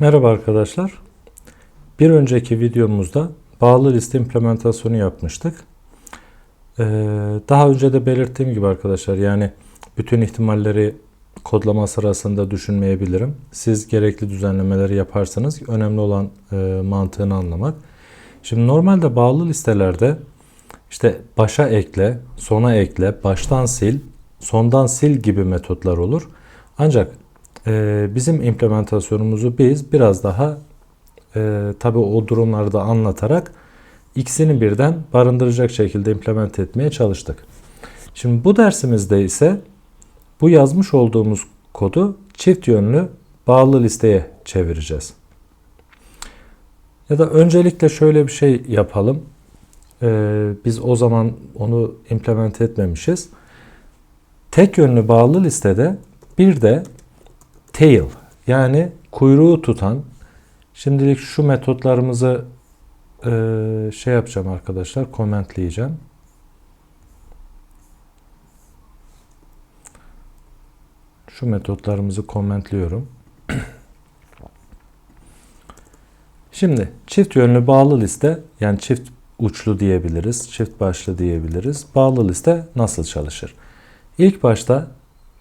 Merhaba arkadaşlar. Bir önceki videomuzda bağlı liste implementasyonu yapmıştık. Ee, daha önce de belirttiğim gibi arkadaşlar yani bütün ihtimalleri kodlama sırasında düşünmeyebilirim. Siz gerekli düzenlemeleri yaparsanız önemli olan e, mantığını anlamak. Şimdi normalde bağlı listelerde işte başa ekle, sona ekle, baştan sil, sondan sil gibi metotlar olur. Ancak e, bizim implementasyonumuzu biz biraz daha e, tabi o durumlarda anlatarak ikisini birden barındıracak şekilde implement etmeye çalıştık. Şimdi bu dersimizde ise bu yazmış olduğumuz kodu çift yönlü bağlı listeye çevireceğiz. Ya da öncelikle şöyle bir şey yapalım. Ee, biz o zaman onu implement etmemişiz. Tek yönlü bağlı listede bir de tail yani kuyruğu tutan şimdilik şu metotlarımızı e, şey yapacağım arkadaşlar komentleyeceğim. Şu metotlarımızı komentliyorum. Şimdi çift yönlü bağlı liste yani çift uçlu diyebiliriz, çift başlı diyebiliriz. Bağlı liste nasıl çalışır? İlk başta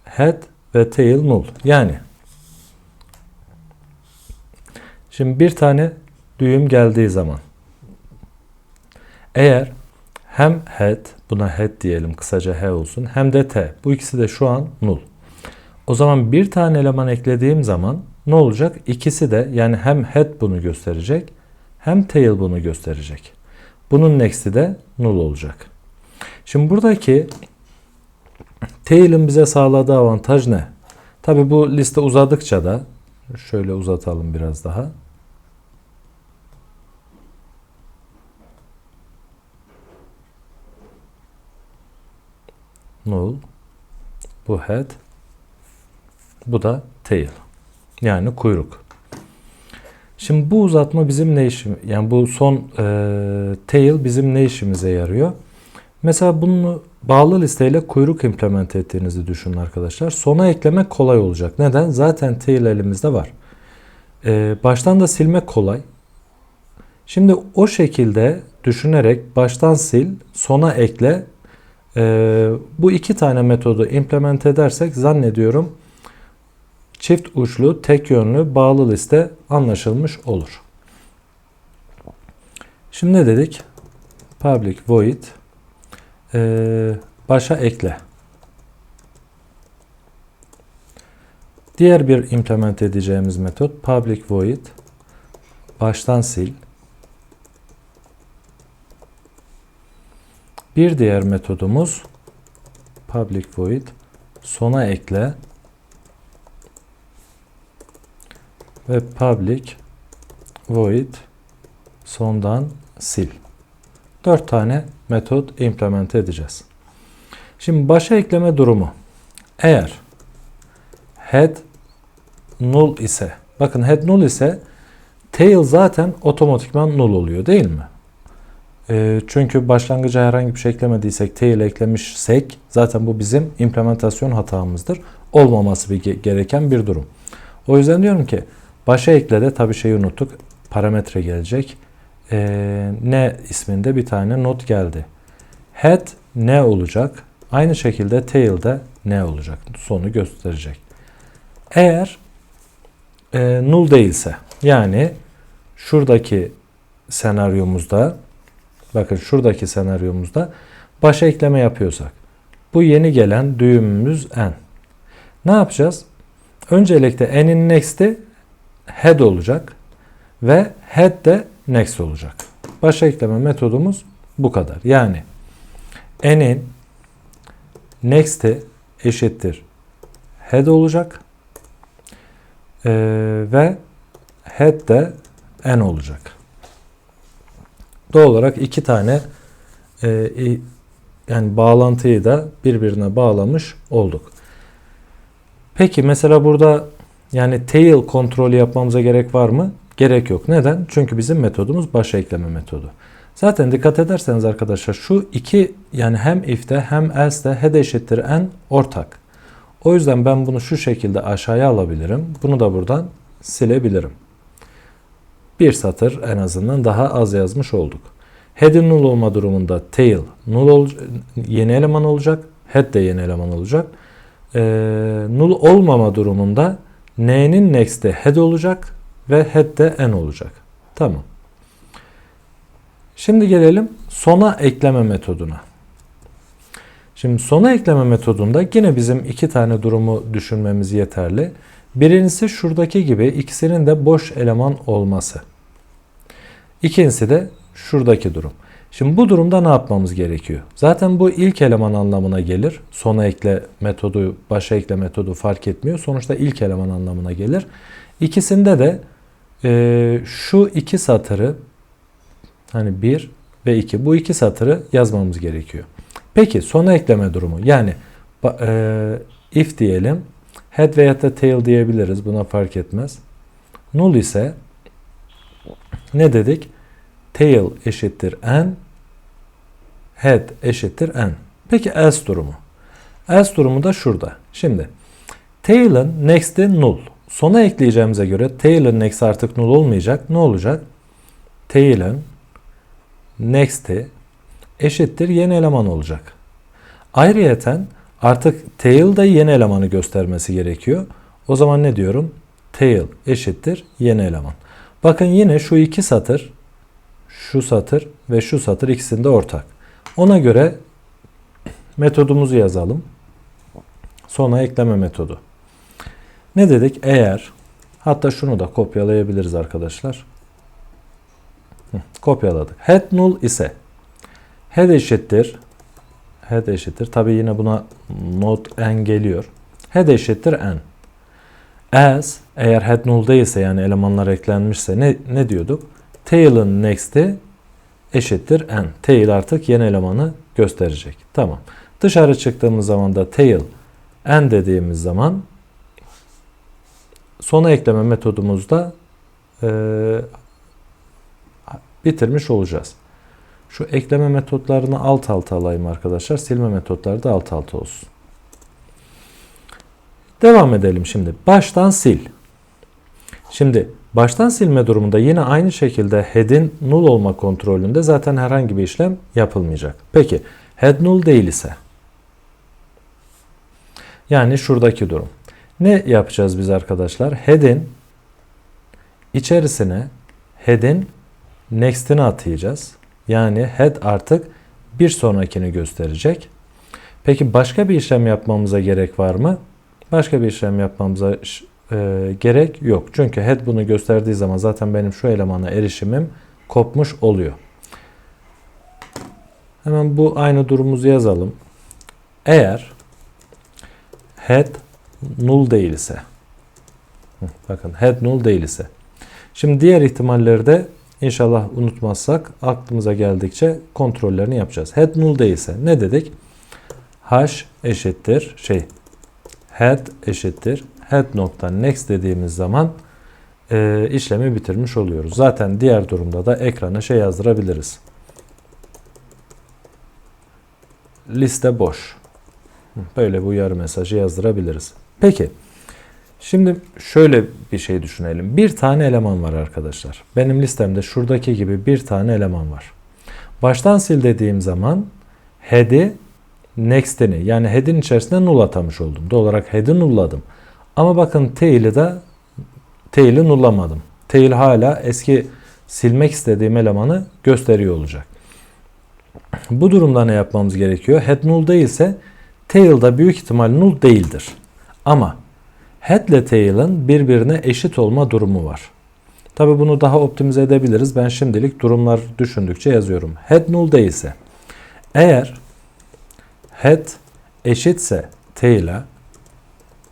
head ve tail null. Yani şimdi bir tane düğüm geldiği zaman eğer hem head buna head diyelim kısaca he olsun hem de t bu ikisi de şu an null. O zaman bir tane eleman eklediğim zaman ne olacak? İkisi de yani hem head bunu gösterecek hem tail bunu gösterecek. Bunun next'i de null olacak. Şimdi buradaki tail'in bize sağladığı avantaj ne? Tabi bu liste uzadıkça da şöyle uzatalım biraz daha. Null. Bu head. Bu da tail. Yani kuyruk. Şimdi bu uzatma bizim ne işim yani bu son e, tail bizim ne işimize yarıyor? Mesela bunu bağlı listeyle kuyruk implement ettiğinizi düşünün arkadaşlar. Sona eklemek kolay olacak. Neden? Zaten tail elimizde var. E, baştan da silmek kolay. Şimdi o şekilde düşünerek baştan sil, sona ekle. E, bu iki tane metodu implement edersek zannediyorum çift uçlu, tek yönlü, bağlı liste anlaşılmış olur. Şimdi ne dedik? Public void ee, başa ekle. Diğer bir implement edeceğimiz metot public void baştan sil. Bir diğer metodumuz public void sona ekle ve public void sondan sil. 4 tane metot implement edeceğiz. Şimdi başa ekleme durumu. Eğer head null ise bakın head null ise tail zaten otomatikman null oluyor değil mi? E, çünkü başlangıca herhangi bir şey eklemediysek tail eklemişsek zaten bu bizim implementasyon hatamızdır. Olmaması bir gereken bir durum. O yüzden diyorum ki Başa eklede tabii şeyi unuttuk. Parametre gelecek. Ee, ne isminde bir tane not geldi. Head ne olacak? Aynı şekilde tail de ne olacak? Sonu gösterecek. Eğer e, null değilse yani şuradaki senaryomuzda bakın şuradaki senaryomuzda başa ekleme yapıyorsak bu yeni gelen düğümümüz n. Ne yapacağız? Öncelikle n'in next'i head olacak ve head de next olacak. Başa ekleme metodumuz bu kadar. Yani n'in next'i eşittir head olacak ee, ve head de n olacak. Doğal olarak iki tane e, yani bağlantıyı da birbirine bağlamış olduk. Peki mesela burada yani tail kontrolü yapmamıza gerek var mı? Gerek yok. Neden? Çünkü bizim metodumuz başa ekleme metodu. Zaten dikkat ederseniz arkadaşlar şu iki yani hem if'te hem else'de head eşittir n ortak. O yüzden ben bunu şu şekilde aşağıya alabilirim. Bunu da buradan silebilirim. Bir satır en azından daha az yazmış olduk. Head'in null olma durumunda tail null ol, yeni eleman olacak. Head de yeni eleman olacak. Ee, null olmama durumunda n'nin next'te head olacak ve head de n olacak. Tamam. Şimdi gelelim sona ekleme metoduna. Şimdi sona ekleme metodunda yine bizim iki tane durumu düşünmemiz yeterli. Birincisi şuradaki gibi ikisinin de boş eleman olması. İkincisi de şuradaki durum. Şimdi bu durumda ne yapmamız gerekiyor? Zaten bu ilk eleman anlamına gelir. Sona ekle metodu, başa ekle metodu fark etmiyor. Sonuçta ilk eleman anlamına gelir. İkisinde de e, şu iki satırı hani bir ve iki bu iki satırı yazmamız gerekiyor. Peki sona ekleme durumu yani e, if diyelim head veya da tail diyebiliriz buna fark etmez. Null ise ne dedik? Tail eşittir n head eşittir n. Peki else durumu. Else durumu da şurada. Şimdi tail'ın next'i null. Sona ekleyeceğimize göre tail'ın next artık null olmayacak. Ne olacak? Tail'ın next'i eşittir yeni eleman olacak. Ayrıyeten artık tail da yeni elemanı göstermesi gerekiyor. O zaman ne diyorum? Tail eşittir yeni eleman. Bakın yine şu iki satır, şu satır ve şu satır ikisinde ortak. Ona göre metodumuzu yazalım. Sona ekleme metodu. Ne dedik? Eğer hatta şunu da kopyalayabiliriz arkadaşlar. kopyaladık. Head null ise head eşittir head eşittir. Tabi yine buna not n geliyor. Head eşittir n. As eğer head null değilse yani elemanlar eklenmişse ne, ne diyorduk? Tail'ın next'i eşittir n. Tail artık yeni elemanı gösterecek. Tamam. Dışarı çıktığımız zaman da tail n dediğimiz zaman sona ekleme metodumuzda e, bitirmiş olacağız. Şu ekleme metotlarını alt alta alayım arkadaşlar. Silme metotları da alt alta olsun. Devam edelim şimdi. Baştan sil. Şimdi baştan silme durumunda yine aynı şekilde head'in null olma kontrolünde zaten herhangi bir işlem yapılmayacak. Peki head null değil ise yani şuradaki durum. Ne yapacağız biz arkadaşlar? Head'in içerisine head'in next'ini atayacağız. Yani head artık bir sonrakini gösterecek. Peki başka bir işlem yapmamıza gerek var mı? Başka bir işlem yapmamıza e, gerek yok. Çünkü head bunu gösterdiği zaman zaten benim şu elemana erişimim kopmuş oluyor. Hemen bu aynı durumumuzu yazalım. Eğer head null değilse bakın head null değilse şimdi diğer ihtimallerde İnşallah unutmazsak aklımıza geldikçe kontrollerini yapacağız. Head null değilse ne dedik? H eşittir şey head eşittir head nokta next dediğimiz zaman e, işlemi bitirmiş oluyoruz. Zaten diğer durumda da ekrana şey yazdırabiliriz. Liste boş. Böyle bu uyarı mesajı yazdırabiliriz. Peki. Şimdi şöyle bir şey düşünelim. Bir tane eleman var arkadaşlar. Benim listemde şuradaki gibi bir tane eleman var. Baştan sil dediğim zaman head'i next'ini yani head'in içerisinde null atamış oldum. Doğal olarak head'i nulladım. Ama bakın tail'i de tail'i nullamadım. Tail hala eski silmek istediğim elemanı gösteriyor olacak. Bu durumda ne yapmamız gerekiyor? Head null değilse tail da büyük ihtimal null değildir. Ama head ile tail'ın birbirine eşit olma durumu var. Tabi bunu daha optimize edebiliriz. Ben şimdilik durumlar düşündükçe yazıyorum. Head null değilse eğer head eşitse tail'a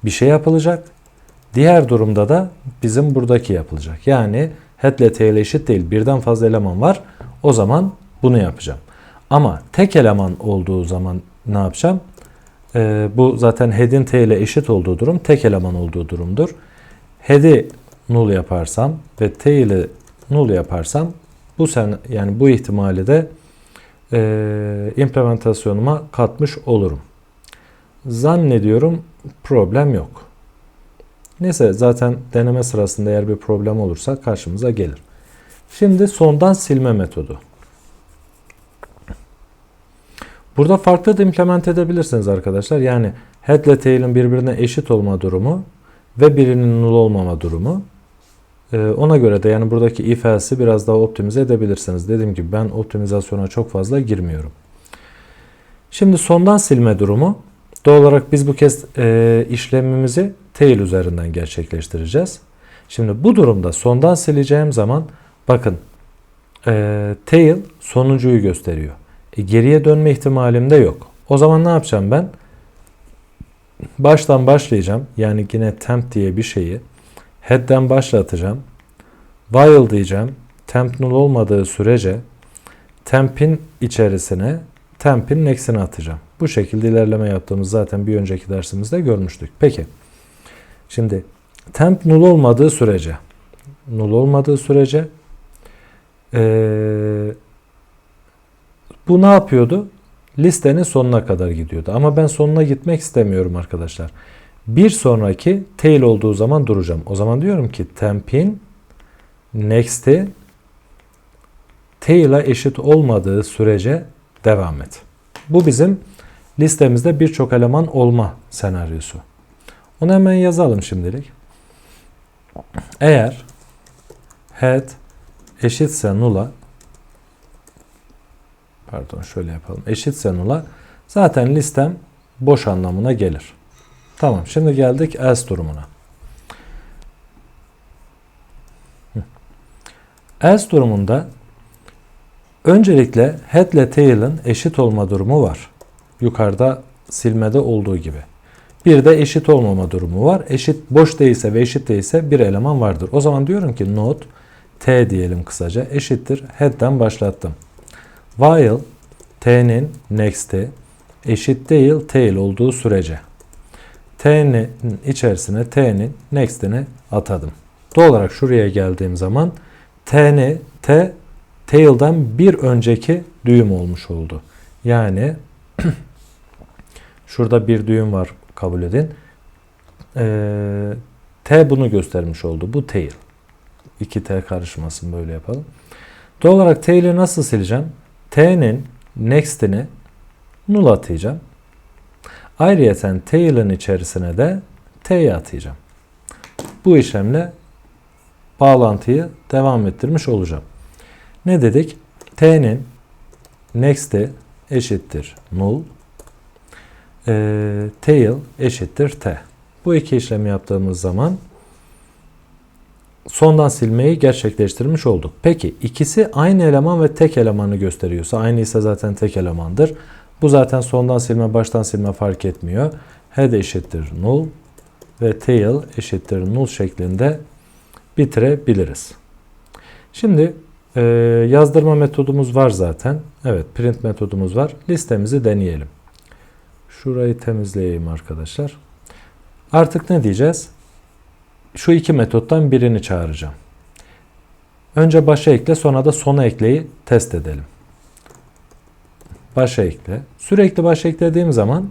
bir şey yapılacak. Diğer durumda da bizim buradaki yapılacak. Yani head ile tail eşit değil. Birden fazla eleman var. O zaman bunu yapacağım. Ama tek eleman olduğu zaman ne yapacağım? E, bu zaten head'in t ile eşit olduğu durum tek eleman olduğu durumdur. Head'i null yaparsam ve t ile null yaparsam bu sen yani bu ihtimali de e, implementasyonuma katmış olurum. Zannediyorum problem yok. Neyse zaten deneme sırasında eğer bir problem olursa karşımıza gelir. Şimdi sondan silme metodu. Burada farklı da implement edebilirsiniz arkadaşlar. Yani head ile tail'in birbirine eşit olma durumu ve birinin null olmama durumu. Ee, ona göre de yani buradaki if else'i biraz daha optimize edebilirsiniz. Dediğim gibi ben optimizasyona çok fazla girmiyorum. Şimdi sondan silme durumu. Doğal olarak biz bu kez e, işlemimizi tail üzerinden gerçekleştireceğiz. Şimdi bu durumda sondan sileceğim zaman bakın e, tail sonuncuyu gösteriyor. E, geriye dönme ihtimalim de yok. O zaman ne yapacağım ben? Baştan başlayacağım. Yani yine temp diye bir şeyi head'den başlatacağım. While diyeceğim. Temp null olmadığı sürece temp'in içerisine temp'in next'ini atacağım. Bu şekilde ilerleme yaptığımız zaten bir önceki dersimizde görmüştük. Peki. Şimdi temp null olmadığı sürece null olmadığı sürece ee, bu ne yapıyordu? Listenin sonuna kadar gidiyordu. Ama ben sonuna gitmek istemiyorum arkadaşlar. Bir sonraki tail olduğu zaman duracağım. O zaman diyorum ki temp'in next'i tail'a eşit olmadığı sürece devam et. Bu bizim listemizde birçok eleman olma senaryosu. Onu hemen yazalım şimdilik. Eğer head eşitse null'a pardon şöyle yapalım. Eşitse null'a zaten listem boş anlamına gelir. Tamam şimdi geldik else durumuna. Else durumunda öncelikle head ile tail'ın eşit olma durumu var. Yukarıda silmede olduğu gibi. Bir de eşit olmama durumu var. Eşit boş değilse ve eşit değilse bir eleman vardır. O zaman diyorum ki not t diyelim kısaca eşittir head'den başlattım. While t'nin next'i eşit değil tail olduğu sürece t'nin içerisine t'nin next'ini atadım. Doğal olarak şuraya geldiğim zaman t'ni t tail'dan bir önceki düğüm olmuş oldu. Yani şurada bir düğüm var kabul edin. Ee, T bunu göstermiş oldu. Bu tail. 2T karışmasın böyle yapalım. Doğal olarak tail'i nasıl sileceğim? T'nin next'ini null atayacağım. Ayrıyeten tail'in içerisine de T'yi atayacağım. Bu işlemle bağlantıyı devam ettirmiş olacağım. Ne dedik? T'nin next'i eşittir null e, tail eşittir t. Bu iki işlemi yaptığımız zaman sondan silmeyi gerçekleştirmiş olduk. Peki ikisi aynı eleman ve tek elemanı gösteriyorsa aynı ise zaten tek elemandır. Bu zaten sondan silme baştan silme fark etmiyor. Head eşittir null ve tail eşittir null şeklinde bitirebiliriz. Şimdi e, yazdırma metodumuz var zaten. Evet print metodumuz var. Listemizi deneyelim. Şurayı temizleyeyim arkadaşlar. Artık ne diyeceğiz? Şu iki metottan birini çağıracağım. Önce başa ekle sonra da sona ekleyi test edelim. Başa ekle. Sürekli başa eklediğim zaman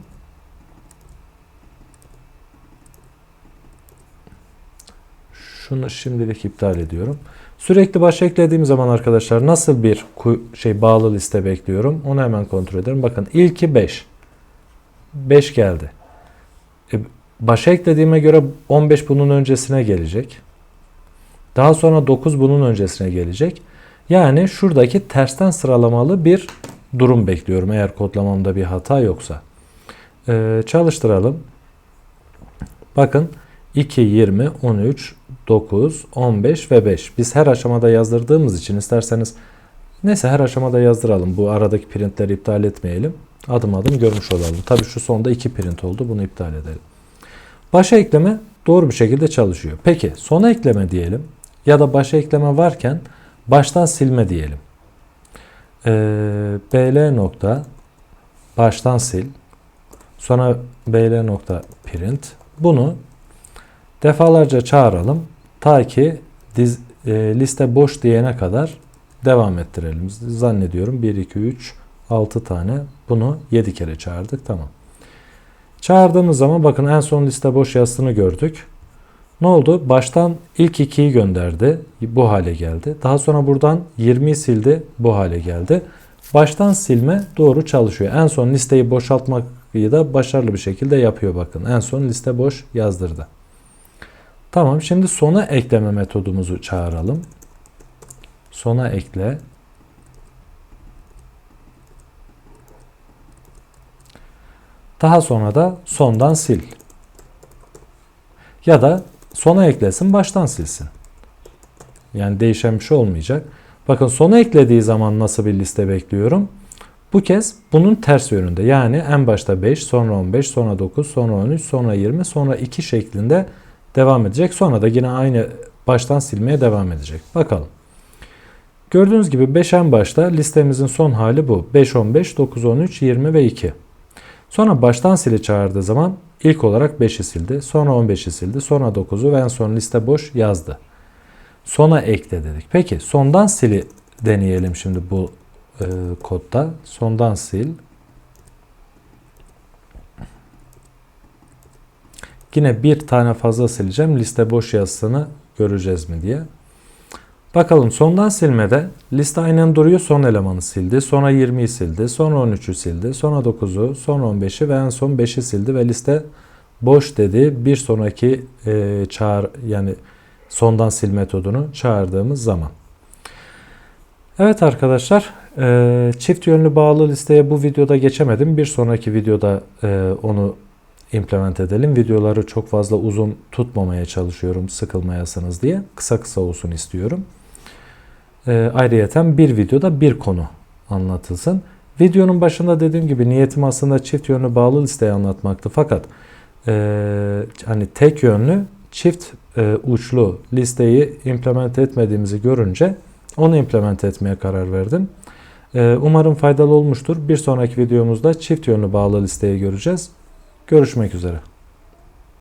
şunu şimdilik iptal ediyorum. Sürekli başa eklediğim zaman arkadaşlar nasıl bir şey bağlı liste bekliyorum onu hemen kontrol ederim. Bakın ilki 5. 5 geldi. Başa eklediğime göre 15 bunun öncesine gelecek. Daha sonra 9 bunun öncesine gelecek. Yani şuradaki tersten sıralamalı bir durum bekliyorum eğer kodlamamda bir hata yoksa. Ee, çalıştıralım. Bakın 2, 20, 13, 9, 15 ve 5. Biz her aşamada yazdırdığımız için isterseniz neyse her aşamada yazdıralım. Bu aradaki printleri iptal etmeyelim adım adım görmüş olalım. Tabi şu sonda iki print oldu. Bunu iptal edelim. Başa ekleme doğru bir şekilde çalışıyor. Peki sona ekleme diyelim ya da başa ekleme varken baştan silme diyelim. Ee, bl nokta baştan sil sonra bl nokta print bunu defalarca çağıralım ta ki diz, e, liste boş diyene kadar devam ettirelim. Zannediyorum 1 2 3 6 tane. Bunu 7 kere çağırdık. Tamam. Çağırdığımız zaman bakın en son liste boş yazısını gördük. Ne oldu? Baştan ilk 2'yi gönderdi. Bu hale geldi. Daha sonra buradan 20'yi sildi. Bu hale geldi. Baştan silme doğru çalışıyor. En son listeyi boşaltmayı da başarılı bir şekilde yapıyor bakın. En son liste boş yazdırdı. Tamam şimdi sona ekleme metodumuzu çağıralım. Sona ekle. Daha sonra da sondan sil. Ya da sona eklesin baştan silsin. Yani değişen bir şey olmayacak. Bakın sona eklediği zaman nasıl bir liste bekliyorum? Bu kez bunun ters yönünde. Yani en başta 5, sonra 15, sonra 9, sonra 13, sonra 20, sonra 2 şeklinde devam edecek. Sonra da yine aynı baştan silmeye devam edecek. Bakalım. Gördüğünüz gibi 5 en başta listemizin son hali bu. 5, 15, 9, 13, 20 ve 2. Sonra baştan sili çağırdığı zaman ilk olarak 5'i sildi. Sonra 15'i sildi. Sonra 9'u ve en son liste boş yazdı. Sona ekle dedik. Peki sondan sili deneyelim şimdi bu e, kodda. Sondan sil. Yine bir tane fazla sileceğim. Liste boş yazısını göreceğiz mi diye. Bakalım sondan silmede liste aynen duruyor. Son elemanı sildi. Sonra 20'yi sildi. Sonra 13'ü sildi. Sonra 9'u. Sonra 15'i ve en son 5'i sildi ve liste boş dedi. Bir sonraki e, çağır yani sondan sil metodunu çağırdığımız zaman. Evet arkadaşlar e, çift yönlü bağlı listeye bu videoda geçemedim. Bir sonraki videoda e, onu implement edelim. Videoları çok fazla uzun tutmamaya çalışıyorum sıkılmayasınız diye. Kısa kısa olsun istiyorum. E, ayrıyeten bir videoda bir konu anlatılsın. Videonun başında dediğim gibi niyetim aslında çift yönlü bağlı listeyi anlatmaktı. Fakat e, hani tek yönlü çift e, uçlu listeyi implement etmediğimizi görünce onu implement etmeye karar verdim. E, umarım faydalı olmuştur. Bir sonraki videomuzda çift yönlü bağlı listeyi göreceğiz. Görüşmek üzere.